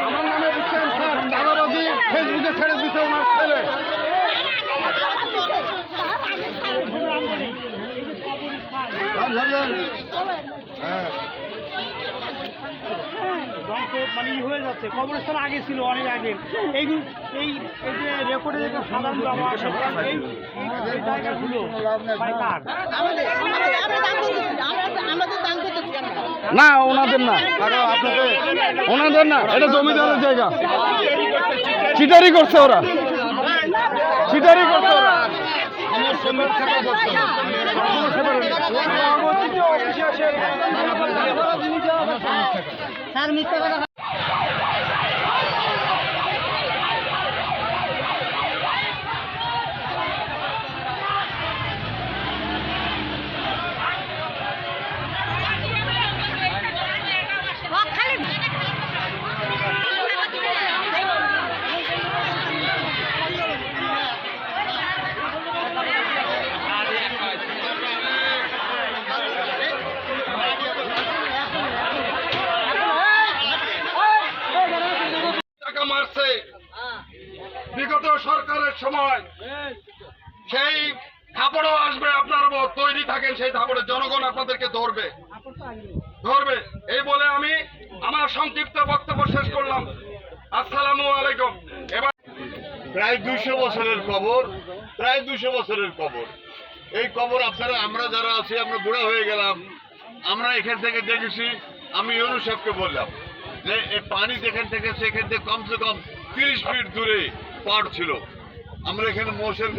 আমার নামে বুঝছেন স্যার দাদাবাজি ফেসবুকে ছেড়ে দিতে ওনার ছেলে মানে হয়ে যাচ্ছে কবরস্থান আগে ছিল অনেক আগে এই এই যে রেকর্ডে যে সাধারণ জমা সব এই এই- এই জায়গাগুলো মানে কার আমাদের আমাদের আমরা দান করতেছি আমরা আমাদের দান করতেছি আমরা না, ওনাদের না। ওনাদের না, এটা জমিদারের জায়গা। চিটারি করছে ওরা। চিটারি করছে ওরা। স্যার, মিথ্যা মারছে বিগত সরকারের সময় সেই থাপড়ও আসবে, আপনার উপর তৈরি থাকেন সেই থাপড়ে। জনগণ আপনাদেরকে ধরবে। ধরবে। এই বলে আমি আমার সংক্ষিপ্ত বক্তব্য শেষ করলাম। আসসালামু আলাইকুম। এবার প্রায় দুইশো বছরের কবর, প্রায় দুইশো বছরের কবর। এই কবর আপনারা, আমরা যারা আছি, আমরা বুড়া হয়ে গেলাম। আমরা এখান থেকে দেখেছি, আমি ইউনুস সাহেবকে বললাম। যে এই পানি যেখান থেকে, সেখান থেকে কমসে কম তিরিশ ফিট দূরে পাড় ছিল। আমরা এখানে মোষের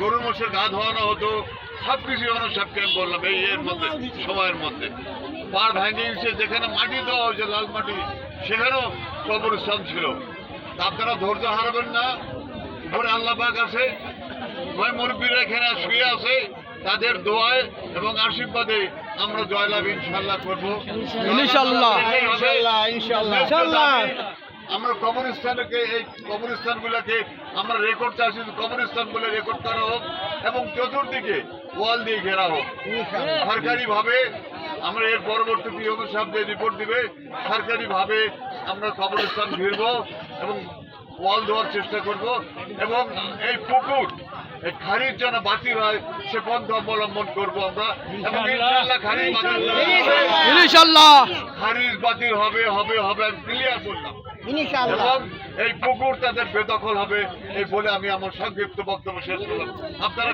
গরু মোষের গা ধোয়ানো হতো। সব কিছু ইউনুস সাহেবকে আমি বললাম? এই এর মধ্যে, সময়ের মধ্যে। পাড় ভেঙে গেছে যেখানে মাটি দেওয়া হয়েছে, লাল মাটি, সেখানেও কবরস্থান ছিল। আপনারা ধৈর্য হারাবেন না। উপরে আল্লাহ পাক আছে। মুরব্বীরা এখানে শুয়ে আছে, তাদের দোয়ায় এবং আশীর্বাদে আমরা জয়লাভ ইনশাল্লাহ করব। ইনশাল্লাহ। ইনশাল্লাহ ইনশাল্লাহ আমরা কবরস্থানকে এই কবরস্থানগুলোকে আমরা রেকর্ড চাচ্ছি কবরস্থানগুলো রেকর্ড করা হোক এবং চতুর্দিকে ওয়াল দিয়ে ঘেরা হোক। সরকারিভাবে আমরা এর পরবর্তীতে ইউনুস সাহেব যে রিপোর্ট দিবে সরকারিভাবে আমরা কবরস্থান ঘিরব এবং ওয়াল দেওয়ার চেষ্টা করব এবং এই পুকুর এই খারিজ যেন বাতিল হয় সে পন্থা অবলম্বন করব আমরা। এবং ইনশাআল্লাহ খারিজ বাতিল হবে। ইনশাল্লাহ খারিজ বাতিল হবে হবে হবে আমি ক্লিয়ার করলাম এবং এই পুকুর তাদের বেদখল হবে এই বলে আমি আমার সংক্ষিপ্ত বক্তব্য শেষ করলাম। আপনারা